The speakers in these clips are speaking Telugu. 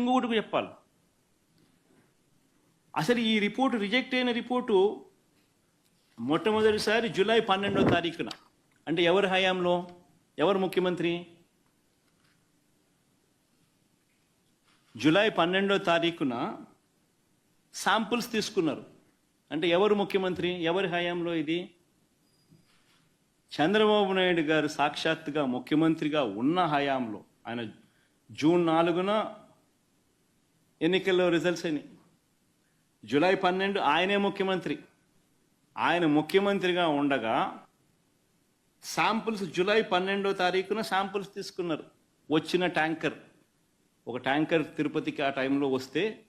ఇంకొకటి చెప్పాలి. అసలు ఈ రిపోర్టు రిజెక్ట్ అయిన రిపోర్టు మొట్టమొదటిసారి జూలై పన్నెండో తారీఖున. అంటే ఎవరి హయాంలో? ఎవరు ముఖ్యమంత్రి? జూలై పన్నెండో తారీఖున శాంపుల్స్ తీసుకున్నారు. అంటే ఎవరు ముఖ్యమంత్రి? ఎవరి హయాంలో ఇది? చంద్రబాబు నాయుడు గారు సాక్షాత్తుగా ముఖ్యమంత్రిగా ఉన్న హయాంలో ఆయన జూన్ నాలుగున ఎన్నికల్లో రిజల్ట్స్ అయినాయి. జూలై పన్నెండు ఆయనే ముఖ్యమంత్రి. ఆయన ముఖ్యమంత్రిగా ఉండగా శాంపుల్స్ జూలై పన్నెండో తారీఖున శాంపుల్స్ తీసుకున్నారు. వచ్చిన ట్యాంకర్. ఒక ట్యాంకర్ తిరుపతికి ఆ టైంలో వస్తే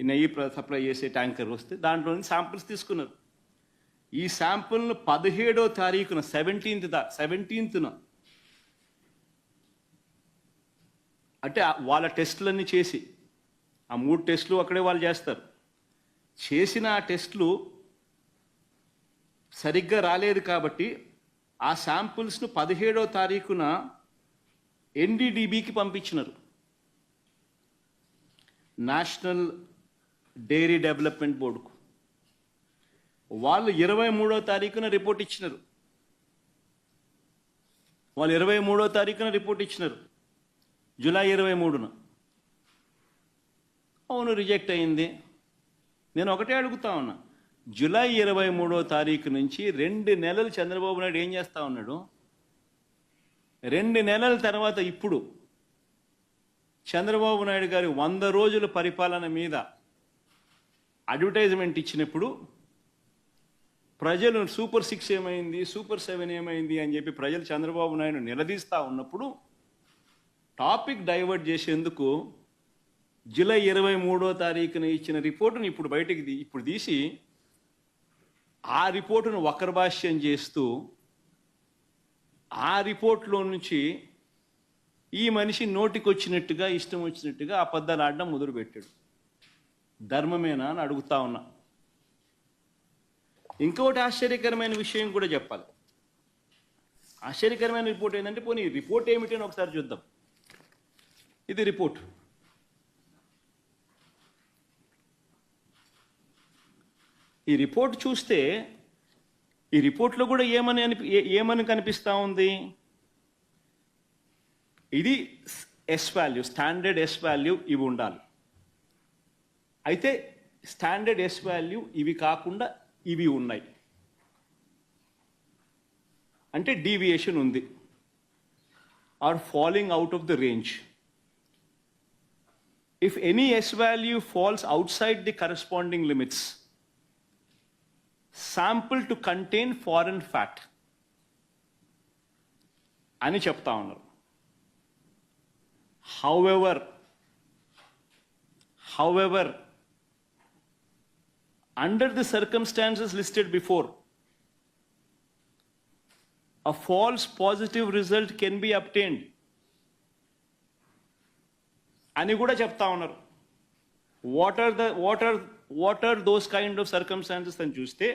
ఈ నెయ్యి ప్ర- సప్లై చేసే ట్యాంకర్ వస్తే దాంట్లో నుంచి శాంపుల్స్ తీసుకున్నారు. ఈ శాంపుల్ను పదిహేడో తారీఖున సెవెంటీన్త్ దా సెవెంటీన్త్న అంటే వాళ్ళ టెస్టులన్నీ చేసి ఆ మూడు టెస్టులు అక్కడే వాళ్ళు చేస్తారు. చేసిన ఆ టెస్టులు సరిగ్గా రాలేదు కాబట్టి ఆ శాంపుల్స్ను పదిహేడో తారీఖున ఎన్డీడీబీకి పంపించినారు. నేషనల్ డైరీ డెవలప్మెంట్ బోర్డుకు. వాళ్ళు ఇరవై మూడో తారీఖున రిపోర్ట్ ఇచ్చినారు. వాళ్ళు ఇరవై మూడో తారీఖున రిపోర్ట్ ఇచ్చినారు. జూలై ఇరవై మూడున. అవును రిజెక్ట్ అయింది. నేను ఒకటే అడుగుతా ఉన్నా. జూలై ఇరవై మూడో తారీఖు నుంచి రెండు నెలలు చంద్రబాబు నాయుడు ఏం చేస్తా ఉన్నాడు? రెండు నెలల తర్వాత ఇప్పుడు చంద్రబాబు నాయుడు గారి వంద రోజుల పరిపాలన మీద అడ్వర్టైజ్మెంట్ ఇచ్చినప్పుడు ప్రజలు సూపర్ సిక్స్ ఏమైంది సూపర్ సెవెన్ ఏమైంది అని చెప్పి ప్రజలు చంద్రబాబు నాయుడు నిలదీస్తూ ఉన్నప్పుడు టాపిక్ డైవర్ట్ చేసేందుకు జూలై ఇరవై మూడో తారీఖున ఇచ్చిన రిపోర్టును ఇప్పుడు బయటికి ఇప్పుడు తీసి ఆ రిపోర్టును వక్రభాష్యం చేస్తూ ఆ రిపోర్ట్లో నుంచి ఈ మనిషి నోటికొచ్చినట్టుగా ఇష్టం వచ్చినట్టుగా అబద్ధాలు ఆడడం మొదలుపెట్టాడు. ధర్మమేనా అని అడుగుతా ఉన్నా. ఇంకొకటి ఆశ్చర్యకరమైన విషయం కూడా చెప్పాలి. ఆశ్చర్యకరమైన రిపోర్ట్ ఏంటంటే పోనీ రిపోర్ట్ ఏమిటి అని ఒకసారి చూద్దాం. ఇది రిపోర్ట్. ఈ రిపోర్ట్ చూస్తే ఈ రిపోర్ట్లో కూడా ఏమని అనిపి ఏమని కనిపిస్తూ ఉంది? ఇది S value standard S value ఇవి ఉండాలి. అయితే స్టాండర్డ్ ఎస్ వాల్యూ ఇవి కాకుండా ఇవి ఉన్నాయి. అంటే డీవియేషన్ ఉంది. Or falling out of the range if any S value falls outside the corresponding limits Sample to contain foreign fat అని చెప్తా ఉన్నారు however however under the circumstances listed before, a false positive result can be obtained. అని కూడా చెప్తా ఉన్నారు what are the what are What are those kind of circumstances అని చూస్తే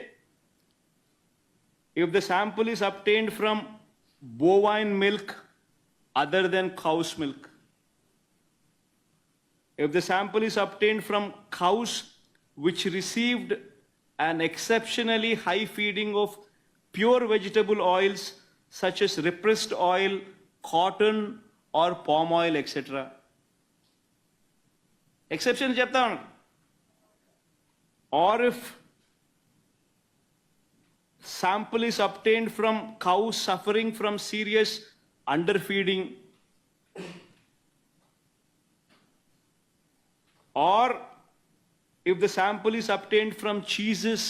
if the sample is obtained from bovine milk other than cow's milk if the sample is obtained from cows which received an exceptionally high feeding of pure vegetable oils such as repressed oil, cotton, or palm oil, etc. Exception చెప్తా ఉన్నాను or if sample is obtained from cows suffering from serious underfeeding or if the sample is obtained from cheeses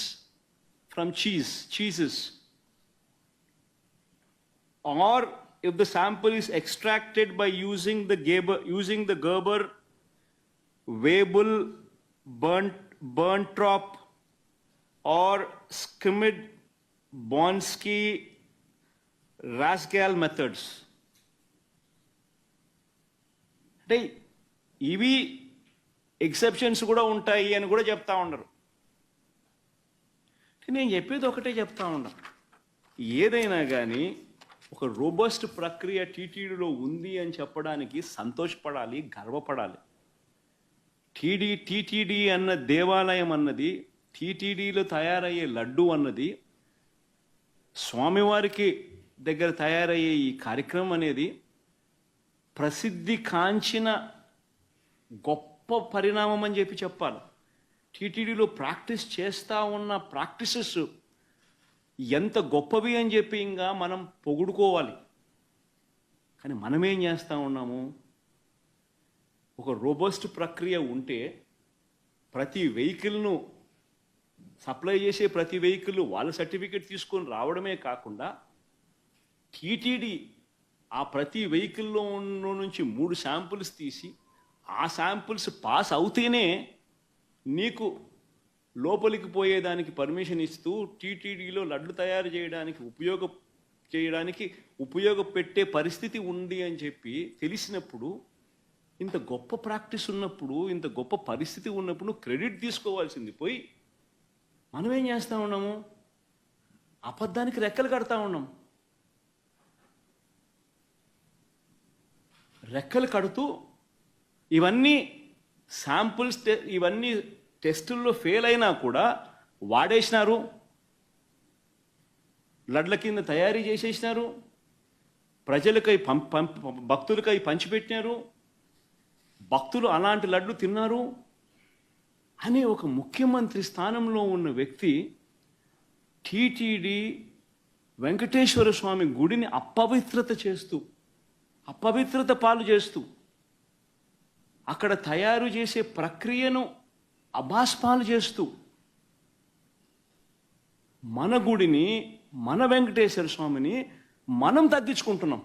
from cheese cheeses or if the sample is extracted by using the Gerber, using the Gerber, Weibull, burnt, Berntrop, or skimmed Bonsky Rasgal methods. అంటే ఇవి ఎక్సెప్షన్స్ కూడా ఉంటాయి అని కూడా చెప్తా ఉండరు. నేను చెప్పేది ఒకటే చెప్తా ఉన్నా. ఏదైనా కానీ ఒక రోబస్ట్ ప్రక్రియ టీటీడీలో ఉంది అని చెప్పడానికి సంతోషపడాలి గర్వపడాలి. టీడీ టీటీడీ అన్న దేవాలయం అన్నది టీటీడీలో తయారయ్యే లడ్డు అన్నది స్వామివారికి దగ్గర తయారయ్యే ఈ కార్యక్రమం అనేది ప్రసిద్ధి కాంచిన గొప్ప పరిణామం అని చెప్పి చెప్పాలి. టీటీడీలో ప్రాక్టీస్ చేస్తూ ఉన్న ప్రాక్టీసెస్ ఎంత గొప్పవి అని చెప్పి ఇంకా మనం పొగుడుకోవాలి. కానీ మనమేం చేస్తూ ఉన్నాము? ఒక రోబోస్ట్ ప్రక్రియ ఉంటే ప్రతి వెహికల్ను సప్లై చేసే ప్రతి వెహికల్ వాళ్ళ సర్టిఫికేట్ తీసుకొని రావడమే కాకుండా టీటీడీ ఆ ప్రతి వెహికల్లో ఉన్న నుంచి మూడు శాంపుల్స్ తీసి ఆ శాంపుల్స్ పాస్ అవుతేనే నీకు లోపలికి పోయేదానికి పర్మిషన్ ఇస్తూ టీటీడీలో లడ్లు తయారు చేయడానికి ఉపయోగ చేయడానికి ఉపయోగపెట్టే పరిస్థితి ఉంది అని చెప్పి తెలిసినప్పుడు ఇంత గొప్ప ప్రాక్టీస్ ఉన్నప్పుడు ఇంత గొప్ప పరిస్థితి ఉన్నప్పుడు నువ్వు క్రెడిట్ తీసుకోవాల్సింది పోయి మనం ఏం చేస్తూ ఉన్నాము? అబద్ధానికి రెక్కలు కడతా ఉన్నాం. రెక్కలు కడుతూ ఇవన్నీ శాంపుల్స్ ఇవన్నీ టెస్టుల్లో ఫెయిల్ అయినా కూడా వాడేసినారు. లడ్ల కింద తయారీ చేసేసినారు. ప్రజలకై పం పం భక్తులకై పంచిపెట్టినారు. భక్తులు అలాంటి లడ్డు తిన్నారు అనే ఒక ముఖ్యమంత్రి స్థానంలో ఉన్న వ్యక్తి టీటీడీ వెంకటేశ్వర స్వామి గుడిని అపవిత్రత చేస్తూ అపవిత్రత పాలు చేస్తూ అక్కడ తయారు చేసే ప్రక్రియను అభాస్పాలు చేస్తూ మన గుడిని మన వెంకటేశ్వర స్వామిని మనం తగ్గించుకుంటున్నాం.